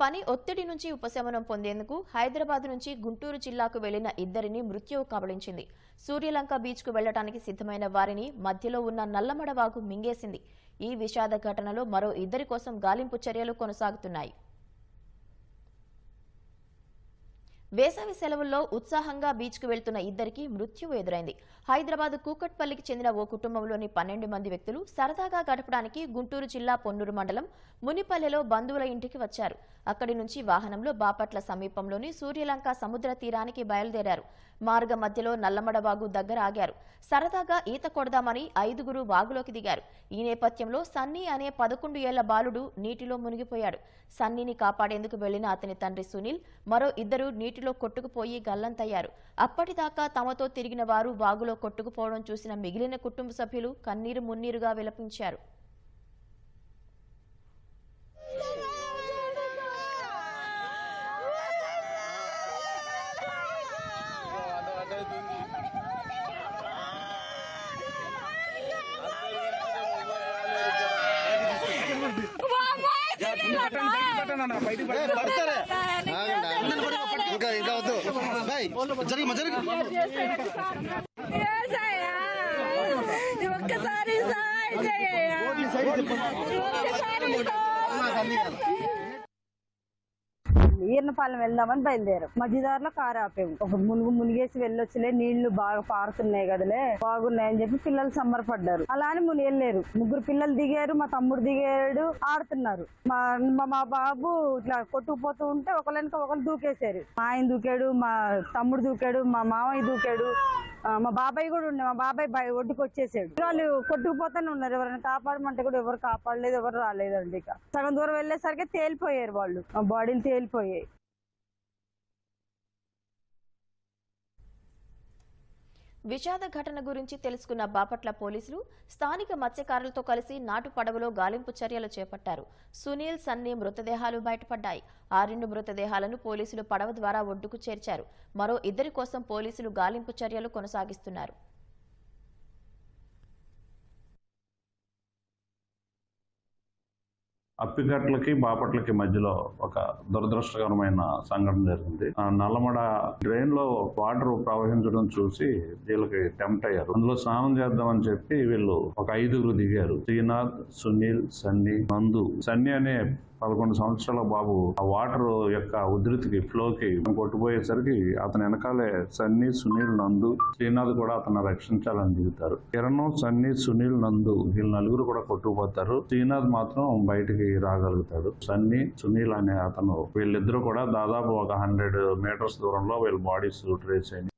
పని ఒత్తిడి నుంచి ఉపశమనం పొందేందుకు హైదరాబాద్ నుంచి గుంటూరు జిల్లాకు వెళ్ళిన ఇద్దరిని మృత్యువు కబళించింది. సూర్యలంక బీచ్కు వెళ్ళడానికి సిద్ధమైన వారిని మధ్యలో ఉన్న నల్లమడవాగు మింగేసింది. ఈ విషాద ఘటనలో మరో ఇద్దరి కోసం గాలింపు చర్యలు కొనసాగుతున్నాయి. వేసవి సెలవుల్లో ఉత్సాహంగా బీచ్కు వెళ్తున్న ఇద్దరికి మృత్యువు ఎదురైంది. హైదరాబాద్ కూకట్పల్లికి చెందిన ఓ కుటుంబంలోని పన్నెండు మంది వ్యక్తులు సరదాగా గడపడానికి గుంటూరు జిల్లా పొన్నూరు మండలం మునిపల్లెలో బంధువుల ఇంటికి వచ్చారు. అక్కడి నుంచి వాహనంలో బాపట్ల సమీపంలోని సూర్యలంక సముద్ర తీరానికి బయలుదేరారు. మార్గ మధ్యలో నల్లమడవాగు దగ్గర ఆగారు. సరదాగా ఈత కొడదామని ఐదుగురు వాగులోకి దిగారు. ఈ నేపథ్యంలో సన్నీ అనే పదకొండు ఏళ్ళ బాలుడు నీటిలో మునిగిపోయాడు. సన్నీని కాపాడేందుకు వెళ్ళిన అతని తండ్రి సునీల్ మరో ఇద్దరు నీటి నీటిలో కొట్టుకుపోయి గల్లంతయ్యారు. అప్పటిదాకా తమతో తిరిగిన వారు వాగులో కొట్టుకుపోవడం చూసిన మిగిలిన కుటుంబ సభ్యులు కన్నీరు మున్నీరుగా విలపించారు. ఇంకా ఇంకా వద్దు బాయ్ జరిగి జరిగి వ్యవసాయా? ఇది ఒక్కసారి సహాయం వెళ్దామని బయలుదేరాం. మధ్యదారిలో కారు ఆపాము ఒక మునుగు మునిగేసి వెళ్ళొచ్చులే నీళ్ళు బాగా పారుతున్నాయి కదలే బాగున్నాయని చెప్పి పిల్లలు సంబరపడ్డారు. అలా అని ముని వెళ్ళారు. ముగ్గురు పిల్లలు దిగారు మా తమ్ముడు దిగాడు ఆడుతున్నారు. మా మా- బాబు ఇట్లా కొట్టుకుపోతూ ఉంటే ఒకళ్ళనికి ఒకళ్ళు దూకేశారు. మా ఆయన దూకాడు మా తమ్ముడు దూకాడు మా మామయ్య దూకాడు. మా బాబాయ్ కూడా ఉండే మా బాబాయ్ ఒడ్డుకు వచ్చేసాడు. వాళ్ళు కొట్టుకుపోతానే ఉన్నారు. ఎవరైనా కాపాడమంటే కూడా ఎవరు కాపాడలేదు ఎవరు రాలేదండి ఇక. సగం దూరం వెళ్ళేసరికి తేలిపోయారు వాళ్ళు. బాడీలు తేలిపోయాయి. విషాద ఘటన గురించి తెలుసుకున్న బాపట్ల పోలీసులు స్థానిక మత్స్యకారులతో కలిసి నాటు పడవలో గాలింపు చర్యలు చేపట్టారు. సునీల్ సన్నీ మృతదేహాలు బయటపడ్డాయి. ఆ రెండు మృతదేహాలను పోలీసులు పడవ ద్వారా ఒడ్డుకు చేర్చారు. మరో ఇద్దరి కోసం పోలీసులు గాలింపు చర్యలు కొనసాగిస్తున్నారు. అప్పికట్లకి బాపట్లకి మధ్యలో ఒక దురదృష్టకరమైన సంఘటన జరిగింది. నల్లమడ డ్రైన్లో వాటర్ ప్రవహించడం చూసి వీళ్ళకి టెంప్ట్ అయ్యారు. అందులో స్నానం చేద్దామని చెప్పి వీళ్ళు ఒక ఐదుగురు దిగారు. శ్రీనాథ్ సునీల్ సన్నీ నందు. సన్నీ అనే పదకొండు సంవత్సరాల బాబు ఆ వాటర్ యొక్క ఉధృతికి ఫ్లోకి కొట్టుపోయేసరికి అతని వెనకాలే సన్నీ సునీల్ నందు శ్రీనాథ్ కూడా అతను రక్షించాలని దిగుతారు కిరణ్ సన్నీ సునీల్ నందు వీళ్ళు నలుగురు కూడా కొట్టుకుపోతారు. శ్రీనాథ్ మాత్రం బయటికి రాగలుగుతాడు. సన్నీ సునీల్ అనే అతను వీళ్ళిద్దరూ కూడా దాదాపు ఒక హండ్రెడ్ మీటర్స్ దూరంలో వీళ్ళ బాడీస్ ట్రేస్ అయినాయి.